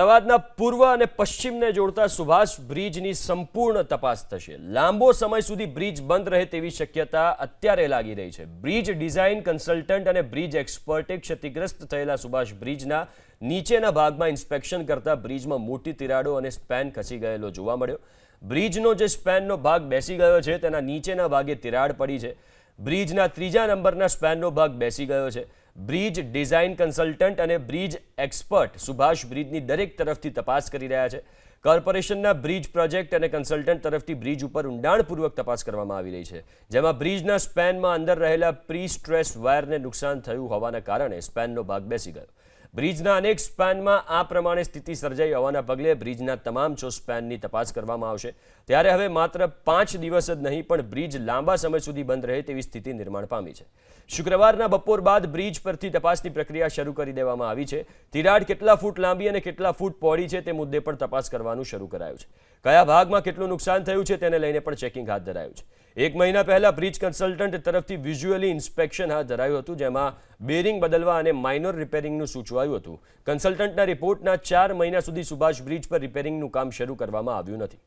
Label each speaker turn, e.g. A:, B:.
A: અમદાવાદના પૂર્વ અને પશ્ચિમને જોડતા સુભાષ બ્રિજની સંપૂર્ણ તપાસ થશે. લાંબો સમય સુધી બ્રિજ બંધ રહે તેવી શક્યતા અત્યારે લાગી રહી છે. બ્રિજ ડિઝાઇન કન્સલ્ટન્ટ અને બ્રિજ એક્સપર્ટે ક્ષતિગ્રસ્ત થયેલા સુભાષ બ્રિજના નીચેના ભાગમાં ઇન્સ્પેક્શન કરતા બ્રિજમાં મોટી તિરાડો અને સ્પેન ખસી ગયેલો જોવા મળ્યો. બ્રિજનો જે સ્પેનનો ભાગ બેસી ગયો છે, તેના નીચેના ભાગે તિરાડ પડી છે. બ્રિજના ત્રીજા નંબરના સ્પેનનો ભાગ બેસી ગયો છે. બ્રિજ ડિઝાઇન કન્સલ્ટન્ટ અને બ્રિજ એક્સપર્ટ સુભાષ બ્રિજની દરેક તરફથી તપાસ કરી રહ્યા છે. કોર્પોરેશનના બ્રિજ પ્રોજેક્ટ અને કન્સલ્ટન્ટ તરફથી બ્રિજ ઉપર ઊંડાણપૂર્વક તપાસ કરવામાં આવી રહી છે. જેમાં બ્રિજના સ્પેનમાં અંદર રહેલા પ્રી સ્ટ્રેસ વાયરને નુકસાન થયું હોવાના કારણે સ્પેનનો ભાગ બેસી ગયો. બ્રિજના અનેક સ્પેનમાં આ પ્રમાણે સ્થિતિ સર્જાઈ હોવાના પગલે બ્રિજના તમામ છો સ્પેનની તપાસ કરવામાં આવશે. ત્યારે હવે માત્ર પાંચ દિવસ જ નહીં, પણ બ્રિજ લાંબા સમય સુધી બંધ રહે તેવી સ્થિતિ નિર્માણ પામી છે. શુક્રવારના બપોર બાદ બ્રિજ પરથી તપાસની પ્રક્રિયા શરૂ કરી દેવામાં આવી છે. તિરાડ કેટલા ફૂટ લાંબી અને કેટલા ફૂટ પહોળી છે તે મુદ્દે પણ તપાસ કરવાનું શરૂ કરાયું છે. કયા ભાગમાં કેટલું નુકસાન થયું છે તેને લઈને પણ ચેકિંગ હાથ ધરાયું છે. એક મહિના પહેલા બ્રિજ કન્સલ્ટન્ટ તરફથી વિઝ્યુઅલી ઇન્સ્પેક્શન હાથ ધરાયું હતું, જેમાં બેરિંગ બદલવા અને માઇનોર રિપેરિંગનું સૂચવાયું હતું. કન્સલ્ટન્ટના રિપોર્ટના ચાર મહિના સુધી સુભાષ બ્રિજ પર રિપેરિંગનું કામ શરૂ કરવામાં આવ્યું નથી.